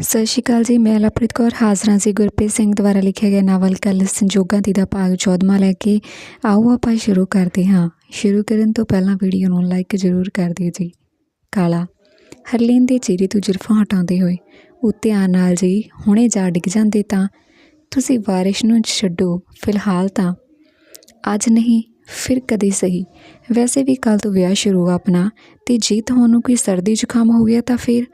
ਸਤਿ ਸ਼੍ਰੀ ਅਕਾਲ ਜੀ, ਮੈਂ ਲਵਪ੍ਰੀਤ ਕੌਰ, ਹਾਜ਼ਰਾਂ ਸੀ ਗੁਰਪ੍ਰੀਤ ਸਿੰਘ ਦੁਆਰਾ ਲਿਖਿਆ ਗਿਆ ਨਾਵਲ ਕੱਲ ਸੰਜੋਗਾਂ ਦੀ ਦਾ ਭਾਗ 14ਵਾਂ ਲੈ ਕੇ। ਆਓ ਆਪਾਂ ਸ਼ੁਰੂ ਕਰਦੇ ਹਾਂ। ਸ਼ੁਰੂ ਕਰਨ ਤੋਂ ਪਹਿਲਾਂ ਵੀਡੀਓ ਨੂੰ ਲਾਈਕ ਜ਼ਰੂਰ ਕਰ ਦਿਓ ਜੀ। ਕਾਲਾ, ਹਰਲੀਨ ਦੇ ਚਿਹਰੇ ਤੋਂ ਜੁਰਫਾਂ ਹਟਾਉਂਦੇ ਹੋਏ। ਉੱਤੇ ਆਉਣ ਨਾਲ ਜੀ, ਹੁਣੇ ਜਾ ਡਿੱਗ ਜਾਂਦੇ ਤਾਂ। ਤੁਸੀਂ ਵਾਰਿਸ਼ ਨੂੰ ਛੱਡੋ, ਫਿਲਹਾਲ ਤਾਂ। ਅੱਜ ਨਹੀਂ, ਫਿਰ ਕਦੇ ਸਹੀ। ਵੈਸੇ ਵੀ ਕੱਲ ਤੋਂ ਵਿਆਹ ਸ਼ੁਰੂ ਆ ਆਪਣਾ, ਤੇ ਜੇ ਤੁਹਾਨੂੰ ਕੋਈ ਸਰਦੀ ਜ਼ੁਕਾਮ ਹੋ ਗਿਆ ਤਾਂ ਫਿਰ?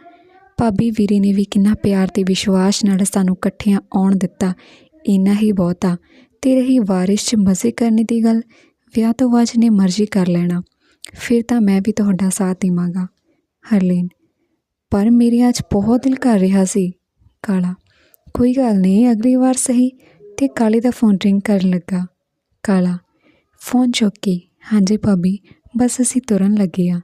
ਭਾਬੀ ਵੀਰੇ ਨੇ ਵੀ ਕਿੰਨਾ ਪਿਆਰ ਤੇ ਵਿਸ਼ਵਾਸ ਨਾਲ ਸਾਨੂੰ ਇਕੱਠਿਆਂ ਆਉਣ ਦਿੱਤਾ। ਇੰਨਾ ਹੀ ਬਹੁਤਾ ਤੇ ਰਹੀ ਵਾਰਿਸ਼ 'ਚ ਮਜ਼ੇ ਕਰਨ ਦੀ ਗੱਲ, ਵਿਆਹ ਤੋਂ ਬਾਅਦ ਨੇ ਮਰਜ਼ੀ ਕਰ ਲੈਣਾ। ਫਿਰ ਤਾਂ ਮੈਂ ਵੀ ਤੁਹਾਡਾ ਸਾਥ ਦੇਵਾਂਗਾ, ਹਰਲੀਨ। ਪਰ ਮੇਰੇ ਅੱਜ ਬਹੁਤ ਦਿਲ ਕਰ ਰਿਹਾ ਸੀ, ਕਾਲਾ। ਕੋਈ ਗੱਲ ਨਹੀਂ, ਅਗਲੀ ਵਾਰ ਸਹੀ ਤੇ ਕਾਲੇ ਦਾ ਫੋਨ ਰਿੰਗ ਕਰਨ ਲੱਗਾ, ਕਾਲਾ। ਫੋਨ ਚੁੱਕ ਕੇ ਹਾਂਜੀ ਭਾਬੀ, ਬਸ ਅਸੀਂ ਤੁਰਨ ਲੱਗੇ ਆ।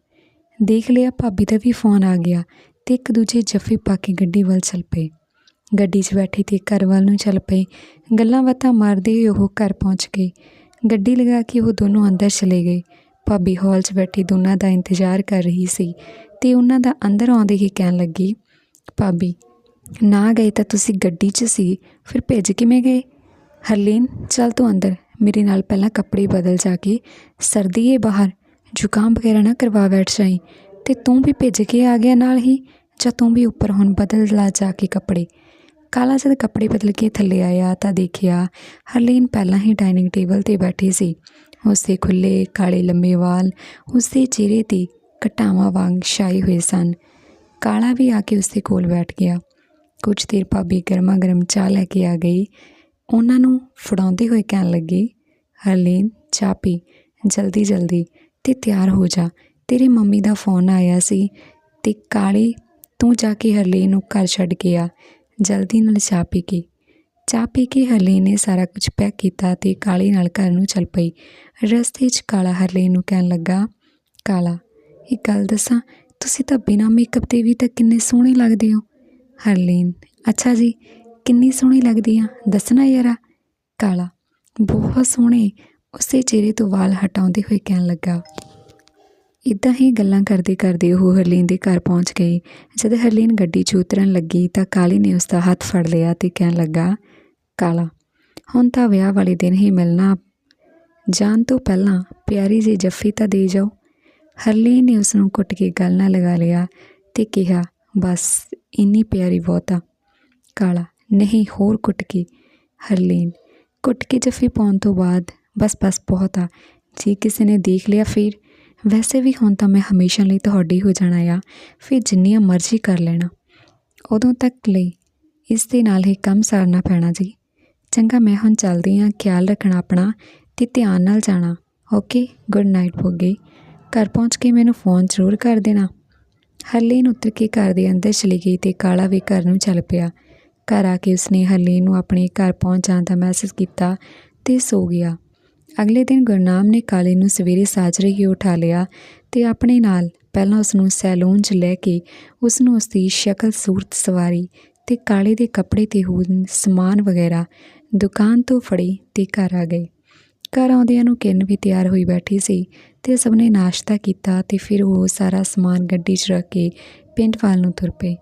ਦੇਖ ਲਿਆ, ਭਾਬੀ ਦਾ ਵੀ ਫੋਨ ਆ ਗਿਆ। ਅਤੇ ਇੱਕ ਦੂਜੇ ਜੱਫੀ ਪਾ ਕੇ ਗੱਡੀ ਵੱਲ ਚੱਲ ਪਏ। ਗੱਡੀ 'ਚ ਬੈਠੀ ਤੇ ਘਰ ਵੱਲ ਨੂੰ ਚੱਲ ਪਏ। ਗੱਲਾਂ ਬਾਤਾਂ ਮਾਰਦੇ ਹੋਏ ਉਹ ਘਰ ਪਹੁੰਚ ਗਏ। ਗੱਡੀ ਲਗਾ ਕੇ ਉਹ ਦੋਨੋਂ ਅੰਦਰ ਚਲੇ ਗਏ। ਭਾਬੀ ਹਾਲ 'ਚ ਬੈਠੀ ਦੋਨਾਂ ਦਾ ਇੰਤਜ਼ਾਰ ਕਰ ਰਹੀ ਸੀ ਤੇ ਉਹਨਾਂ ਦਾ ਅੰਦਰ ਆਉਂਦੇ ਹੀ ਕਹਿਣ ਲੱਗੀ, ਭਾਬੀ, ਨਾ ਗਏ ਤਾਂ ਤੁਸੀਂ ਗੱਡੀ 'ਚ ਸੀ, ਫਿਰ ਭੇਜ ਕਿਵੇਂ ਗਏ? ਹਰਲੀਨ, ਚੱਲ ਤੂੰ ਅੰਦਰ। ਮੇਰੇ ਨਾਲ ਪਹਿਲਾਂ ਕੱਪੜੇ ਬਦਲ ਜਾ ਕੇ ਸਰਦੀ ਏ ਬਾਹਰ। ਜ਼ੁਕਾਮ ਵਗੈਰਾ ਨਾ ਕਰਵਾ ਬੈਠ ਜਾਈ ਤੇ ਤੂੰ ਵੀ ਭੇਜ ਕੇ ਆ ਗਿਆ ਨਾਲ ਹੀ। ਜਾਂ ਤੂੰ ਵੀ ਉੱਪਰ ਹੁਣ ਬਦਲ ਲਾ ਜਾ ਕੇ ਕੱਪੜੇ। ਕਾਲਾ ਜਦ ਕੱਪੜੇ ਬਦਲ ਕੇ ਥੱਲੇ ਆਇਆ ਤਾਂ ਦੇਖਿਆ ਹਰਲੀਨ ਪਹਿਲਾਂ ਹੀ ਡਾਈਨਿੰਗ ਟੇਬਲ ਤੇ ਬੈਠੀ ਸੀ। ਉਸਦੇ ਖੁੱਲੇ ਕਾਲੇ ਲੰਮੇ ਵਾਲ, ਉਸਦੇ ਚਿਹਰੇ ਤੇ ਘਟਾਵਾਂ ਵਾਂਗ ਛਾਏ ਹੋਏ ਸਨ। ਕਾਲਾ ਵੀ ਆ ਕੇ ਉਸਦੇ ਕੋਲ ਬੈਠ ਗਿਆ। ਕੁਝ ਦੇਰ ਭਾਬੀ ਗਰਮਾ ਗਰਮ ਚਾਹ ਲੈ ਕੇ ਆ ਗਈ। ਉਹਨਾਂ ਨੂੰ ਫੜਾਉਂਦੇ ਹੋਏ ਕਹਿਣ ਲੱਗੀ, ਹਰਲੀਨ, ਚਾਹ ਪੀ। ਜਲਦੀ ਜਲਦੀ ਤੇ ਤਿਆਰ ਹੋ ਜਾ। ਤੇਰੇ ਮੰਮੀ ਦਾ ਫੋਨ ਆਇਆ ਸੀ ਤੇ ਕਾਲੇ ਤੂੰ ਜਾ ਕੇ ਹਰਲੀਨ ਨੂੰ ਘਰ ਛੱਡ ਕੇ ਆ, ਜਲਦੀ ਨਾਲ ਚਾਹ ਪੀ ਕੇ। ਚਾਹ ਪੀ ਕੇ ਹਰਲੀਨ ਨੇ ਸਾਰਾ ਕੁਝ ਪੈਕ ਕੀਤਾ ਤੇ ਕਾਲੀ ਨਾਲ ਘਰ ਨੂੰ ਚੱਲ ਪਈ। ਰਸਤੇ 'ਚ ਕਾਲਾ ਹਰਲੀਨ ਨੂੰ ਕਹਿਣ ਲੱਗਾ, ਕਾਲਾ, ਇੱਕ ਗੱਲ ਦੱਸਾਂ, ਤੁਸੀਂ ਤਾਂ ਬਿਨਾਂ ਮੇਕਅਪ ਦੇ ਵੀ ਤਾਂ ਕਿੰਨੇ ਸੋਹਣੇ ਲੱਗਦੇ ਹੋ। ਹਰਲੀਨ, ਅੱਛਾ ਜੀ, ਕਿੰਨੀ ਸੋਹਣੀ ਲੱਗਦੀ ਆ, ਦੱਸਣਾ ਯਾਰਾ? ਕਾਲਾ, ਬਹੁਤ ਸੋਹਣੇ, ਉਸੇ ਚਿਹਰੇ ਤੋਂ ਵਾਲ ਹਟਾਉਂਦੇ ਹੋਏ ਕਹਿਣ ਲੱਗਾ। ਇੱਦਾਂ ਹੀ ਗੱਲਾਂ ਕਰਦੇ ਕਰਦੇ ਉਹ ਹਰਲੀਨ ਦੇ ਘਰ ਪਹੁੰਚ ਗਏ ਜਦ ਹਰਲੀਨ ਗੱਡੀ 'ਚ ਉਤਰਨ ਲੱਗੀ ਤਾਂ ਕਾਲੀ ਨੇ ਉਸ ਦਾ ਹੱਥ ਫੜ ਲਿਆ ਤੇ ਕਹਿਣ ਲੱਗਾ, ਕਾਲਾ, ਹੁਣ ਤਾਂ ਵਿਆਹ ਵਾਲੇ ਦਿਨ ਹੀ ਮਿਲਣਾ। ਜਾਣ ਤੋਂ ਪਹਿਲਾਂ ਪਿਆਰੀ ਜੀ ਜੱਫੀ ਤਾਂ ਦੇ ਜਾਓ। ਹਰਲੀਨ ਨੇ ਉਸ ਨੂੰ ਕੁੱਟ ਕੇ ਗੱਲ ਨਾਲ ਲਗਾ ਲਿਆ ਤੇ ਕਿਹਾ, ਬਸ, ਇੰਨੀ ਪਿਆਰੀ ਬਹੁਤਾ ਕਾਲਾ, ਨਹੀਂ, ਹੋਰ ਕੁੱਟ ਕੇ। ਹਰਲੀਨ, ਕੁੱਟ ਕੇ ਜੱਫੀ ਪਾਉਣ ਤੋਂ ਬਾਅਦ, ਬਸ ਬਸ, ਬਹੁਤ ਆ। ਜੇ ਕਿਸੇ ਨੇ ਦੇਖ ਲਿਆ ਫਿਰ? ਵੈਸੇ ਵੀ ਹੁਣ ਤਾਂ ਮੈਂ ਹਮੇਸ਼ਾ ਲਈ ਤੁਹਾਡੀ ਹੋ ਜਾਣਾ ਆ। ਫਿਰ ਜਿੰਨੀਆਂ ਮਰਜ਼ੀ ਕਰ ਲੈਣਾ। ਉਦੋਂ ਤੱਕ ਲਈ ਇਸ ਦੇ ਨਾਲ ਹੀ ਕੰਮ ਸਾਰਨਾ ਪੈਣਾ ਜੀ। ਚੰਗਾ, ਮੈਂ ਹੁਣ ਚੱਲਦੀ ਹਾਂ। ਖਿਆਲ ਰੱਖਣਾ ਆਪਣਾ ਤੇ ਧਿਆਨ ਨਾਲ ਜਾਣਾ। ਓਕੇ, ਗੁੱਡ ਨਾਈਟ ਭੋਗੇ। ਘਰ ਪਹੁੰਚ ਕੇ ਮੈਨੂੰ ਫੋਨ ਜ਼ਰੂਰ ਕਰ ਦੇਣਾ। ਹਰਲੀਨ ਉਤਰ ਕੇ ਘਰ ਦੇ ਅੰਦਰ ਚਲੀ ਗਈ ਤੇ ਕਾਲਾ ਵੀ ਘਰ ਨੂੰ ਚੱਲ ਪਿਆ। ਘਰ ਆ ਕੇ ਉਸਨੇ ਹਰਲੀਨ ਨੂੰ ਆਪਣੇ ਘਰ ਪਹੁੰਚ ਜਾਣ ਦਾ ਮੈਸੇਜ ਕੀਤਾ ਤੇ ਸੋ ਗਿਆ। ਅਗਲੇ ਦਿਨ ਗੁਰਨਾਮ ਨੇ ਕਾਲੇ ਨੂੰ ਸਵੇਰੇ ਸਾਜਰੇ ਹੀ ਉਠਾ ਲਿਆ ਤੇ ਆਪਣੇ ਨਾਲ ਪਹਿਲਾਂ ਉਸ ਨੂੰ ਸੈਲੂਨ 'ਚ ਲੈ ਕੇ ਉਸ ਨੂੰ ਉਸ ਦੀ ਸ਼ਕਲ ਸੂਰਤ ਸਵਾਰੀ ਤੇ ਕਾਲੇ ਦੇ ਕੱਪੜੇ ਤੇ ਹੋਰ ਸਮਾਨ ਵਗੈਰਾ ਦੁਕਾਨ ਤੋਂ ਫੜੀ ਤੇ ਘਰ ਆ ਗਏ। ਘਰ ਆਉਂਦਿਆਂ ਨੂੰ ਕਿਰਨ ਵੀ ਤਿਆਰ ਹੋਈ ਬੈਠੀ ਸੀ ਤੇ ਸਭ ਨੇ ਨਾਸ਼ਤਾ ਕੀਤਾ ਤੇ ਫਿਰ ਉਹ ਸਾਰਾ ਸਮਾਨ ਗੱਡੀ 'ਚ ਰੱਖ ਕੇ ਪਿੰਡ ਵੱਲ ਨੂੰ ਤੁਰ ਪਏ।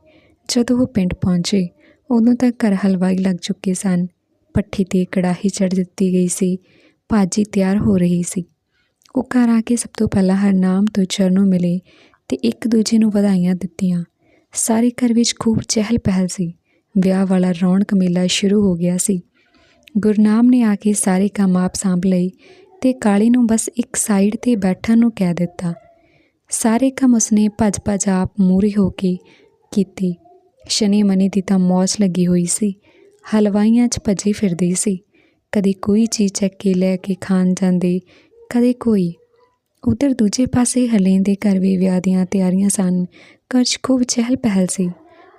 ਜਦੋਂ ਉਹ ਪਿੰਡ ਪਹੁੰਚੇ, ਉਦੋਂ ਤੱਕ ਘਰ ਹਲਵਾਈ ਲੱਗ ਚੁੱਕੇ ਸਨ। ਪੱਠੀ ਤੇ ਕੜਾਹੀ ਚੜ੍ਹ ਦਿੱਤੀ ਗਈ ਸੀ। ਭਾਜੀ ਤਿਆਰ ਹੋ ਰਹੀ ਸੀ। ਉਹ ਘਰ ਆ ਕੇ ਸਭ ਤੋਂ ਪਹਿਲਾਂ ਹਰਨਾਮ ਤੋਂ ਚਰਨੋਂ ਮਿਲੇ ਤੇ ਇੱਕ ਦੂਜੇ ਨੂੰ ਵਧਾਈਆਂ ਦਿੱਤੀਆਂ। ਸਾਰੇ ਘਰ ਵਿੱਚ ਖੂਬ ਚਹਿਲ ਪਹਿਲ ਸੀ। ਵਿਆਹ ਵਾਲਾ ਰੌਣਕ ਮੇਲਾ ਸ਼ੁਰੂ ਹੋ ਗਿਆ ਸੀ। ਗੁਰਨਾਮ ਨੇ ਆ ਕੇ ਸਾਰੇ ਕੰਮ ਆਪ ਸੰਭ ਲਈ ਤੇ ਕਾਲੀ ਨੂੰ ਬਸ ਇੱਕ ਸਾਈਡ ਤੇ ਬੈਠਣ ਨੂੰ ਕਹਿ ਦਿੱਤਾ। ਸਾਰੇ ਕੰਮ ਉਸਨੇ ਭੱਜ ਭੱਜ ਆਪ ਮੂਰੇ ਹੋ ਕੇ ਕੀਤੀ। ਸ਼ਨੀ ਮਨੀ ਦੀ ਤਾਂ ਮੌਜ ਲੱਗੀ ਹੋਈ ਸੀ। ਹਲਵਾਈਆਂ 'ਚ ਭੱਜੀ ਫਿਰਦੀ ਸੀ। ਕਦੇ ਕੋਈ ਚੀਜ਼ ਚੱਕ ਕੇ ਲੈ ਕੇ ਖਾਣ ਜਾਂਦੇ, ਕਦੇ ਕੋਈ। ਉਧਰ ਦੂਜੇ ਪਾਸੇ ਹਰਲੀਨ ਦੇ ਘਰ ਵੀ ਵਿਆਹ ਦੀਆਂ ਤਿਆਰੀਆਂ ਸਨ। ਘਰ 'ਚ ਖੂਬ ਚਹਿਲ ਪਹਿਲ ਸੀ।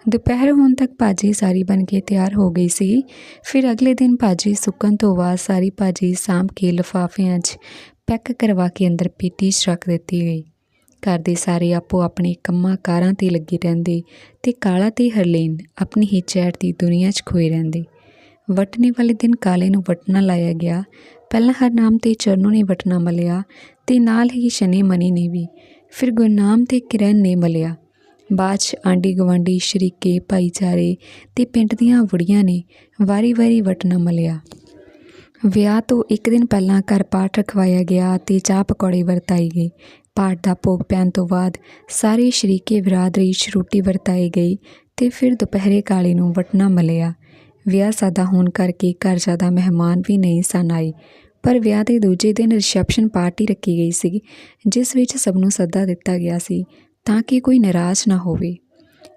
ਦੁਪਹਿਰ ਹੋਣ ਤੱਕ ਭਾਜੀ ਸਾਰੀ ਬਣ ਕੇ ਤਿਆਰ ਹੋ ਗਈ ਸੀ। ਫਿਰ ਅਗਲੇ ਦਿਨ ਭਾਜੀ ਸੁੱਕਣ ਤੋਂ ਬਾਅਦ ਸਾਰੀ ਭਾਜੀ ਸਾਂਭ ਕੇ ਲਿਫਾਫਿਆਂ 'ਚ ਪੈਕ ਕਰਵਾ ਕੇ ਅੰਦਰ ਪੇਟੀ 'ਚ ਰੱਖ ਦਿੱਤੀ ਗਈ। ਘਰ ਦੇ ਸਾਰੇ ਆਪੋ ਆਪਣੇ ਕੰਮਾਂ ਕਾਰਾਂ ਤੇ ਲੱਗੇ ਰਹਿੰਦੇ ਤੇ ਕਾਲਾ ਤੇ ਹਰਲੇਨ ਆਪਣੀ ਹੀ ਚੈਟ ਦੀ ਦੁਨੀਆ 'ਚ ਖੋਏ ਰਹਿੰਦੇ। ਵਟਨੇ ਵਾਲੇ ਦਿਨ ਕਾਲੇ ਨੂੰ ਵਟਣਾ ਲਾਇਆ ਗਿਆ। ਪਹਿਲਾਂ ਹਰਨਾਮ ਤੇ ਚਰਨੂ ਨੇ ਵਟਣਾ ਮਲਿਆ ਤੇ ਨਾਲ ਹੀ ਸ਼ਨੀ ਮਨੀ ਨੇ ਵੀ। ਫਿਰ ਗੁਰਨਾਮ ਤੇ ਕਿਰਨ ਨੇ ਮਲਿਆ। ਬਾਅਦ 'ਚ ਆਂਢੀ ਗੁਆਂਢੀ, ਸ਼ਰੀਕੇ, ਭਾਈਚਾਰੇ ਤੇ ਪਿੰਡ ਦੀਆਂ ਵੁੜੀਆਂ ਨੇ ਵਾਰੀ-ਵਾਰੀ ਵਟਣਾ ਮਲਿਆ। ਵਿਆਹ ਤੋਂ ਇੱਕ ਦਿਨ ਪਹਿਲਾਂ ਘਰ ਪਾਠ ਰਖਵਾਇਆ ਗਿਆ ਤੇ ਚਾਹ ਪਕੌੜੇ ਵਰਤਾਏ ਗਏ। ਪਾਠ ਦਾ ਭੋਗ ਪੈਣ ਤੋਂ ਬਾਅਦ ਸਾਰੇ ਸ਼ਰੀਕੇ ਬਰਾਦਰੀ 'ਚ ਰੋਟੀ ਵਰਤਾਈ ਗਈ ਤੇ ਫਿਰ ਦੁਪਹਿਰੇ ਕਾਲੇ ਨੂੰ ਵਟਣਾ ਮਲਿਆ। ਵਿਆਹ ਸਾਦਾ ਹੋਣ ਕਰਕੇ ਘਰ ਜ਼ਿਆਦਾ ਮਹਿਮਾਨ ਵੀ ਨਹੀਂ ਸਨ ਆਏ। ਪਰ ਵਿਆਹ ਦੇ ਦੂਜੇ ਦਿਨ ਰਿਸੈਪਸ਼ਨ ਪਾਰਟੀ ਰੱਖੀ ਗਈ ਸੀ, ਜਿਸ ਵਿੱਚ ਸਭ ਨੂੰ ਸੱਦਾ ਦਿੱਤਾ ਗਿਆ ਸੀ ਤਾਂ ਕਿ ਕੋਈ ਨਾਰਾਜ਼ ਨਾ ਹੋਵੇ।